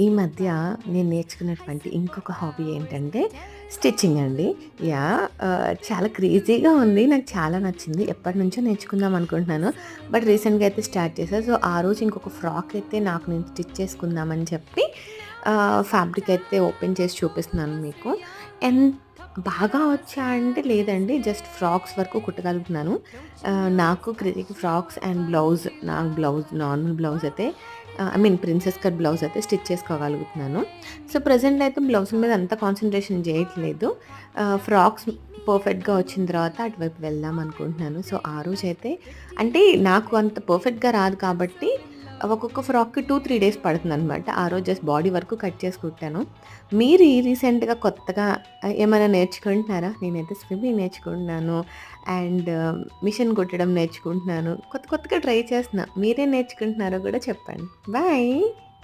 ఈ మధ్య నేను నేర్చుకున్నటువంటి ఇంకొక హాబీ ఏంటంటే స్టిచ్చింగ్ అండి. యా చాలా క్రేజీగా ఉంది. నాకు చాలా నచ్చింది. ఎప్పటి నుంచో నేర్చుకుందాం అనుకుంటున్నాను. బట్ రీసెంట్‌గా అయితే స్టార్ట్ చేశాను సో, ఆ రోజు ఇంకొక ఫ్రాక్ అయితే నాకు నేను స్టిచ్ చేసుకుందామని చెప్పి ఫ్యాబ్రిక్ అయితే ఓపెన్ చేసి చూపిస్తున్నాను మీకు. ఎంత బాగా వచ్చా అంటే లేదండి. జస్ట్ ఫ్రాక్స్ వరకు కుట్టగలుగుతున్నాను. నాకు క్రితికి ఫ్రాక్స్ అండ్ బ్లౌజ్ నాకు బ్లౌజ్ నార్మల్ బ్లౌజ్ అయితే I mean princess cut blouse అయితే స్టిచ్ చేసుకోగలుగుతున్నాను. సో, ప్రజెంట్ అయితే బ్లౌజ్ మీద అంత కాన్సన్ట్రేషన్ చేయట్లేదు. ఫ్రాక్స్ పర్ఫెక్ట్‌గా వచ్చిన తర్వాత అటువైపు వెళ్దాం అనుకుంటున్నాను. సో, ఆ రోజు అయితే అంటే నాకు అంత పర్ఫెక్ట్‌గా రాదు కాబట్టి ఒక్కొక్క ఫ్రాక్‌కి 2, 3 డేస్ పడుతుందనమాట. ఆ రోజు జస్ట్ బాడీ వరకు కట్ చేసి కుట్టాను. మీరు ఈ రీసెంట్‌గా కొత్తగా ఏమైనా నేర్చుకుంటున్నారా? నేనైతే స్విమ్మింగ్ నేర్చుకుంటున్నాను. అండ్ మిషన్ కుట్టడం నేర్చుకుంటున్నాను. కొత్త కొత్తగా ట్రై చేస్తున్నా. మీరేం నేర్చుకుంటున్నారో కూడా చెప్పండి. బాయ్.